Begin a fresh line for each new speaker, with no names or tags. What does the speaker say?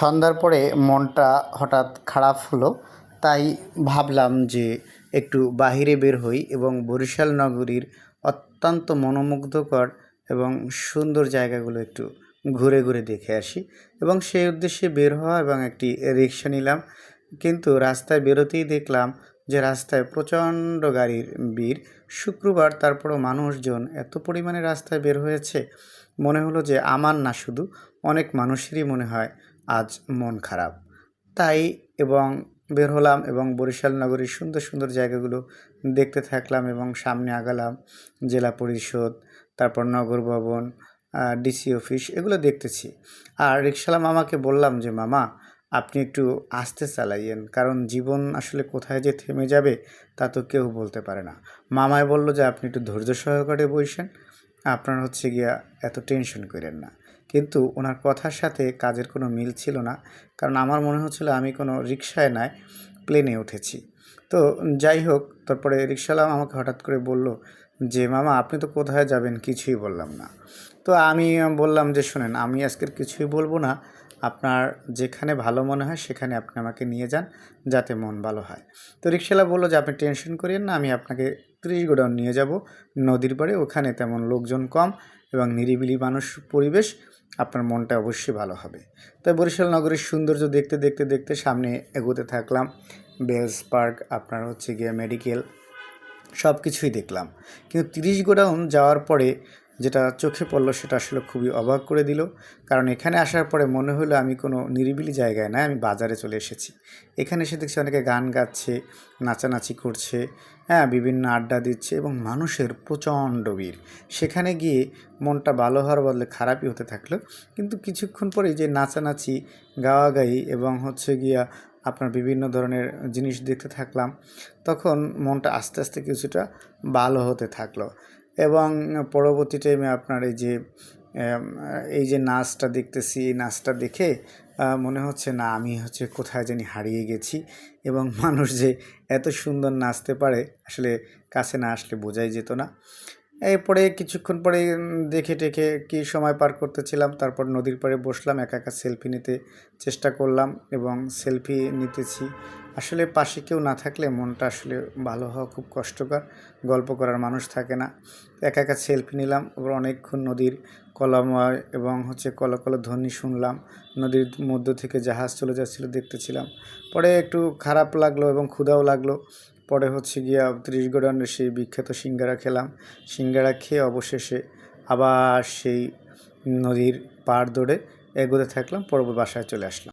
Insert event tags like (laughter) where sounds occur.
সন্ধ্যার পরে মনটা হঠাৎ খারাপ হলো, তাই ভাবলাম যে একটু বাহিরে বের হই এবং বরিশাল নগরীর অত্যন্ত মনোমুগ্ধকর এবং সুন্দর জায়গাগুলো একটু ঘুরে ঘুরে দেখে আসি এবং সেই উদ্দেশ্যে বের হওয়া এবং একটি রিক্সা নিলাম। কিন্তু রাস্তায় বেরোতেই দেখলাম যে রাস্তায় প্রচণ্ড গাড়ির ভিড়। শুক্রবার তারপরও মানুষজন এত পরিমাণে রাস্তায় বের হয়েছে, মনে হলো যে আমার না শুধু, অনেক মানুষেরই মনে হয় আজ মন খারাপ। তাই এবং বের হলাম এবং বরিশাল নগরীর সুন্দর সুন্দর জায়গাগুলো দেখতে থাকলাম এবং সামনে আগালাম। জেলা পরিষদ, তারপর নগর ভবন ডিসি অফিস এগুলো দেখতেছি। আর রিক্সাওয়ালা মামাকে বললাম যে, মামা, আপনি একটু আস্তে চালাইয়েন, কারণ জীবন আসলে কোথায় যে থেমে যাবে তা তো কেউ বলতে পারে না। মামায় বলল যে, আপনি একটু ধৈর্য সহকারে বসেন আপনার হচ্ছে গিয়া এত টেনশন করেন না। কিন্তু ওনার কথার সাথে কাজের কোনো মিল ছিল না, কারণ আমার মনে হচ্ছিল আমি কোনো রিক্সায় নাই প্লেনে উঠেছি। তো যাই হোক, তারপরে রিক্সাওয়ালা আমাকে হঠাৎ করে বলল যে, মামা, আপনি তো কোথায় যাবেন কিছুই বললাম না। তো আমি বললাম যে, শোনেন, আমি আজকের কিছুই বলব না আপনার যেখানে ভালো মনে হয় সেখানে আপনি আমাকে নিয়ে যান, যাতে মন ভালো হয়। তো রিক্সাওয়ালা বলল যে, আপনি টেনশন করিয়েন না, আমি আপনাকে ত্রিশ গোডাউন নিয়ে যাব। নদীর পাড়ে ওখানে তেমন লোকজন কম এবং নিরিবিলি মানুষ, পরিবেশ, আপনার মনটা অবশ্যই ভালো হবে। তাই বরিশাল নগরের সৌন্দর্য দেখতে দেখতে দেখতে সামনে এগোতে থাকলাম। বেলস পার্ক, আপনার হচ্ছে গিয়ে মেডিকেল সব কিছুই দেখলাম। কিন্তু তিরিশ গোডাউন যাওয়ার পরে যেটা চোখে পড়ল সেটা আসলে খুবই অবাক করে দিল। কারণ এখানে আসার পরে মনে হলো আমি কোনো নিরিবিলি জায়গায় না আমি বাজারে চলে এসেছি। এখানে এসে দেখছি অনেকে গান গাচ্ছে, নাচানাচি করছে হ্যাঁ বিভিন্ন আড্ডা দিচ্ছে এবং মানুষের প্রচণ্ড ভিড়। সেখানে গিয়ে মনটা ভালো হওয়ার বদলে খারাপই হতে থাকল। কিন্তু কিছুক্ষণ পরেই যে নাচানাচি, গাওয়াগাই এবং হচ্ছে গিয়া আপনার বিভিন্ন ধরনের জিনিস দেখতে থাকলাম, তখন মনটা আস্তে আস্তে কিছুটা ভালো হতে থাকল। এবং পরবর্তী টাইমে আপনার এই যে এই যে নাচটা দেখতেছি, এই নাচটা দেখে মনে হচ্ছে না আমি হচ্ছে কোথায় জানি হারিয়ে গেছি এবং (laughs) মানুষ যে এত সুন্দর নাচতে পারে আসলে কাছে না আসলে বোঝাই যেত না। এরপরে কিছুক্ষণ পরে দেখে টেখে কি সময় পার করতেছিলাম, তারপর নদীর পাড়ে বসলাম, একা একা সেলফি নিতে চেষ্টা করলাম এবং সেলফি নিতেছি। আসলে পাশে কেউ না থাকলে মনটা আসলে ভালো হওয়া খুব কষ্টকর। গল্প করার মানুষ থাকে না। একা একা সেলফি নিলাম ওপর অনেকক্ষণ নদীর কলাময় এবং হচ্ছে কল কল ধ্বনি শুনলাম, নদীর মধ্য থেকে জাহাজ চলে যাচ্ছিল দেখতেছিলাম। পরে একটু খারাপ লাগল এবং ক্ষুধাও লাগল। পরে হচ্ছে গিয়া ত্রিশ গোডাউনের সেই বিখ্যাত সিঙ্গারা খেলাম। সিঙ্গারা খেয়ে অবশেষে আবার সেই নদীর পাড় ধরে এগোতে থাকলাম, পরবর্তী বাসায় চলে আসলাম।